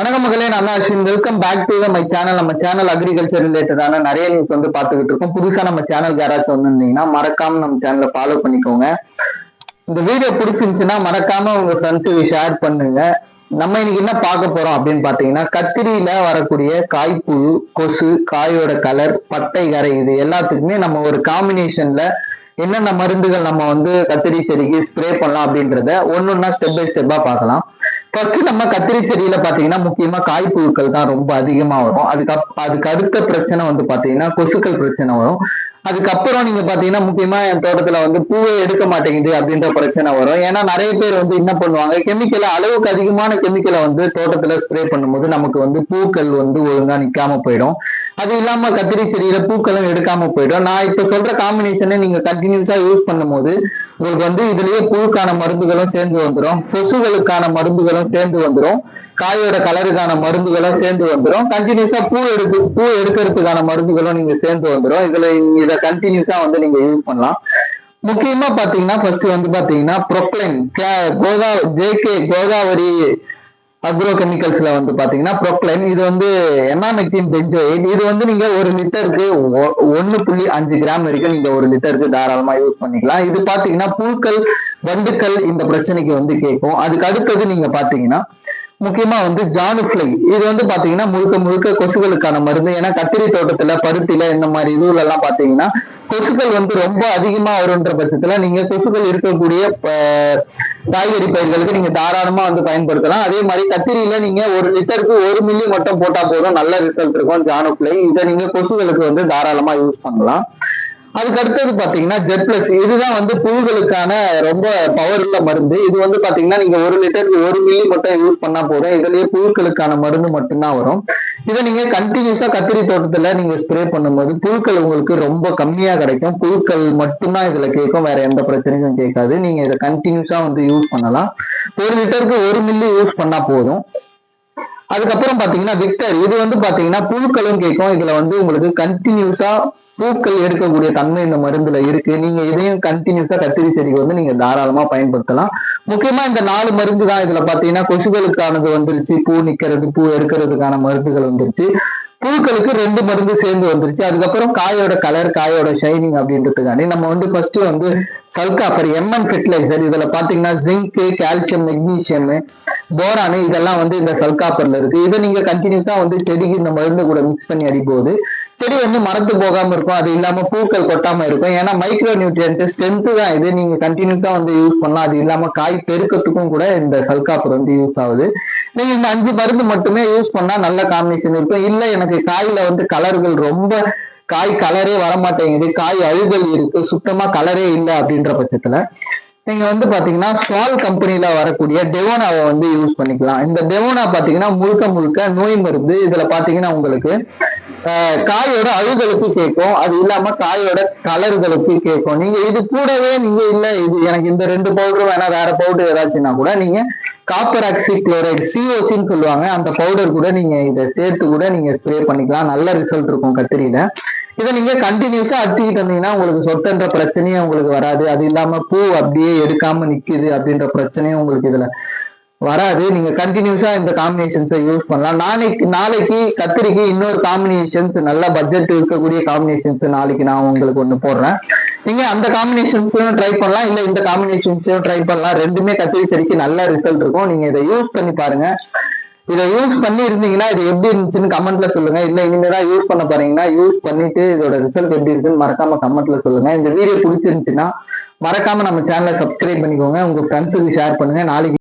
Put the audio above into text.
வணக்கம் மகளே நான் Ashwin welcome back to my channel நம்ம சேனல் அக்ரிகல்ச்சர் ரிலேட்டடான நிறைய நியூஸ் வந்து பார்த்துக்கிட்டு இருக்கோம். புதுசா நம்ம சேனல் யாராச்சும் வந்திருந்தீங்கன்னா மறக்காம நம்ம சேனலை ஃபாலோ பண்ணிக்கோங்க. இந்த வீடியோ பிடிச்சிருந்துச்சுன்னா மறக்காம உங்க ஃப்ரெண்ட்ஸுக்கு ஷேர் பண்ணுங்க. நம்ம இன்னைக்கு என்ன பார்க்க போறோம் அப்படின்னு பாத்தீங்கன்னா கத்திரியில வரக்கூடிய காய்ப்புழு கொசு காயோட கலர் பட்டை கரை இது எல்லாத்துக்குமே நம்ம ஒரு காம்பினேஷன்ல என்னென்ன மருந்துகள் நம்ம வந்து கத்திரி செடிக்கு ஸ்ப்ரே பண்ணலாம் அப்படின்றத ஒன்னொன்னா ஸ்டெப் பை ஸ்டெப்பா பார்க்கலாம். ஃபர்ஸ்ட் நம்ம கத்திரி செடியில பாத்தீங்கன்னா முக்கியமா காய்ப்புழுக்கள் தான் ரொம்ப அதிகமா வரும். அதுக்கு அதுக்கு அடுத்த பிரச்சனை வந்து பாத்தீங்கன்னா கொசுக்கள் பிரச்சனை வரும். அதுக்கப்புறம் நீங்க பாத்தீங்கன்னா முக்கியமா என் தோட்டத்துல வந்து பூவே எடுக்க மாட்டேங்குது அப்படின்ற பிரச்சனை வரும். ஏன்னா நிறைய பேர் வந்து என்ன பண்ணுவாங்க கெமிக்கலை அளவுக்கு அதிகமான கெமிக்கலை வந்து தோட்டத்துல ஸ்ப்ரே பண்ணும்போது நமக்கு வந்து பூக்கள் வந்து ஒழுங்கா நிக்காம போயிடும். அது இல்லாம கத்திரி செடியில பூக்களும் எடுக்காம போயிடும். நான் இப்ப சொல்ற காம்பினேஷனை நீங்க கண்டினியூஸா யூஸ் பண்ணும்போது உங்களுக்கு வந்து இதுலயே புழுக்கான மருந்துகளும் சேர்ந்து வந்துடும் கொசுகளுக்கான மருந்துகளும் சேர்ந்து வந்துடும் காயோட கலருக்கான மருந்துகளும் சேர்ந்து வந்துடும் கண்டினியூஸா பூ எடுத்து பூ எடுக்கிறதுக்கான மருந்துகளும் நீங்க சேர்ந்து வந்துடும் இதுல இதை கண்டினியூஸா வந்து நீங்க யூஸ் பண்ணலாம். முக்கியமா பாத்தீங்கன்னா ஃபர்ஸ்ட் வந்து பாத்தீங்கன்னா ப்ரொக்ளைன் கோதா ஜேகே கோதாவரி அக்ரோ கெமிக்கல்ஸ்ல வந்து பாத்தீங்கன்னா ப்ரொக்ளைன் இது வந்து எனாமெக்டின் பென்ஜோயிட் இது வந்து நீங்க ஒரு லிட்டருக்கு ஒன்னு புள்ளி அஞ்சு கிராம் வரைக்கும் நீங்க ஒரு லிட்டருக்கு தாராளமா யூஸ் பண்ணிக்கலாம். இது பாத்தீங்கன்னா புழுக்கள் வண்டுக்கள் இந்த பிரச்சனைக்கு வந்து கேட்கும். அதுக்கு அடுத்தது நீங்க பாத்தீங்கன்னா முக்கியமா வந்து ஜானுஃபிளை இது வந்து பாத்தீங்கன்னா முழுக்க முழுக்க கொசுகளுக்கான மருந்து. ஏன்னா கத்திரி தோட்டத்துல பருத்தில இந்த மாதிரி இதுல எல்லாம் பாத்தீங்கன்னா கொசுக்கள் வந்து ரொம்ப அதிகமா வரும்ன்ற பட்சத்துல நீங்க கொசுக்கள் இருக்கக்கூடிய காய்கறி பயிர்களுக்கு நீங்க தாராளமா வந்து பயன்படுத்தலாம். அதே மாதிரி கத்திரியில நீங்க ஒரு லிட்டருக்கு ஒரு மில்லி மட்டும் போட்டா போதும். நல்ல ரிசல்ட் இருக்கும் ஜானுப்ளை இதை நீங்க கொசுகளுக்கு வந்து தாராளமா யூஸ் பண்ணலாம். அதுக்கு அடுத்தது பாத்தீங்கன்னா ஜெட் பிளஸ் இதுதான் வந்து புழுகளுக்கான ரொம்ப பவர் உள்ள மருந்து. இது வந்து பாத்தீங்கன்னா நீங்க ஒரு லிட்டருக்கு ஒரு மில்லி மட்டும் யூஸ் பண்ணா போதும். இதுலயே புழுக்களுக்கான மருந்து மட்டும்தான் வரும். இதை நீங்க கண்டினியூஸா கத்திரி தோட்டத்துல நீங்க ஸ்ப்ரே பண்ணும்போது புழுக்கள் உங்களுக்கு ரொம்ப கம்மியா கிடைக்கும். புழுக்கள் மட்டும்தான் இதுல கேட்கும். வேற எந்த பிரச்சனையும் கேட்காது. நீங்க இதை கண்டினியூஸா வந்து யூஸ் பண்ணலாம். ஒரு லிட்டருக்கு ஒரு மில்லி யூஸ் பண்ணா போதும். அதுக்கப்புறம் பாத்தீங்கன்னா விக்டர் இது வந்து பாத்தீங்கன்னா புழுக்களும் கேட்கும். இதுல வந்து உங்களுக்கு கண்டினியூஸா பூக்கள் எடுக்கக்கூடிய தன்மை இந்த மருந்துல இருக்கு. நீங்க இதையும் கண்டினியூஸா கத்திரி செடிக்கு வந்து நீங்க தாராளமா பயன்படுத்தலாம். முக்கியமா இந்த நாலு மருந்து தான் இதுல பாத்தீங்கன்னா கொசுகளுக்கானது வந்துருச்சு பூ நிக்கிறது பூ எடுக்கிறதுக்கான மருந்துகள் வந்துருச்சு. புழுக்களுக்கு ரெண்டு மருந்து சேர்ந்து வந்துருச்சு. அதுக்கப்புறம் காயோட கலர் காயோட ஷைனிங் அப்படின்றதுக்காண்டி நம்ம வந்து ஃபர்ஸ்ட் வந்து சல்காப்பர் எம்என் ஃபெர்டிலைசர் இதுல பாத்தீங்கன்னா ஜிங்க் கால்சியம் மெக்னீசியம் போரானு இதெல்லாம் வந்து இந்த சல்காப்பர்ல இருக்கு. இதை நீங்க கண்டினியூஸா வந்து செடிக்கு இந்த மருந்து கூட மிக்ஸ் பண்ணி அடிப்போது. செடி வந்து மரத்து போகாம இருக்கும். அது இல்லாம பூக்கள் கொட்டாம இருக்கும். ஏன்னா மைக்ரோ நியூட்ரியன்ட் ஸ்ட்ரென்த் தான் இது. நீங்க கண்டினியூஸா வந்து யூஸ் பண்ணலாம். அது இல்லாம காய் பெருக்கத்துக்கும் கூட இந்த சல்காப்பர் வந்து யூஸ் ஆகுது. நீங்க இந்த அஞ்சு மருந்து மட்டுமே யூஸ் பண்ணா நல்ல காம்பினேஷன் இருக்கும். இல்ல எனக்கு காயில வந்து கலர்கள் ரொம்ப காய் கலரே வர மாட்டேங்குது காய் அழுகல் இருக்கு. சுத்தமா கலரே இல்லை அப்படின்ற பட்சத்துல நீங்க வந்து பாத்தீங்கன்னா சால் கம்பெனில வரக்கூடிய டெவோனாவை வந்து யூஸ் பண்ணிக்கலாம். இந்த டெவோனா பாத்தீங்கன்னா முழுக்க முழுக்க நோய் மருந்து. இதுல பாத்தீங்கன்னா உங்களுக்கு காயோட அழுகலுக்கு கேட்கும். அது இல்லாம காயோட கலர்களுக்கு கேட்கும். நீங்க இது கூடவே நீங்க இல்ல இது எனக்கு இந்த ரெண்டு பவுடரும் வேணா வேற பவுடர் ஏதாச்சும்னா கூட நீங்க காப்பர் ஆக்சி குளோரைட் சிஓசின்னு சொல்லுவாங்க. அந்த பவுடர் கூட நீங்க இதை சேர்த்து கூட நீங்க ஸ்ப்ரே பண்ணிக்கலாம். நல்ல ரிசல்ட் இருக்கும் கத்திரியில. இதை நீங்க கண்டினியூஸா அடிச்சுக்கிட்டு வந்தீங்கன்னா உங்களுக்கு சொத்துன்ற பிரச்சனையும் உங்களுக்கு வராது. அது இல்லாம பூ அப்படியே எடுக்காம நிக்குது அப்படின்ற பிரச்சனையும் உங்களுக்கு இதுல வராது. நீங்க கண்டினியூஸா இந்த காம்பினேஷன்ஸை யூஸ் பண்ணலாம். நாளைக்கு நாளைக்கு கத்திரிக்கு இன்னொரு காம்பினேஷன்ஸ் நல்ல பட்ஜெட் இருக்கக்கூடிய காம்பினேஷன்ஸ் நாளைக்கு நான் உங்களுக்கு ஒன்று போடுறேன். நீங்க அந்த காம்பினேஷன்ஸையும் ட்ரை பண்ணலாம். இல்ல இந்த காம்பினேஷன்ஸையும் ட்ரை பண்ணலாம். ரெண்டுமே கத்திரி செடிக்கு நல்ல ரிசல்ட் இருக்கும். நீங்க இதை யூஸ் பண்ணி பாருங்க. இதை யூஸ் பண்ணி இருந்தீங்கன்னா இது எப்படி இருந்துச்சுன்னு கமெண்ட்ல சொல்லுங்க. இல்ல இனிமேதான் யூஸ் பண்ண போறீங்கன்னா யூஸ் பண்ணிட்டு இதோட ரிசல்ட் எப்படி இருக்குன்னு மறக்காம கமெண்ட்ல சொல்லுங்க. இந்த வீடியோ பிடிச்சிருந்துச்சுன்னா மறக்காம நம்ம சேனலை சப்ஸ்கிரைப் பண்ணிக்கோங்க. உங்க ஃப்ரெண்ட்ஸுக்கு ஷேர் பண்ணுங்க. நாளைக்கு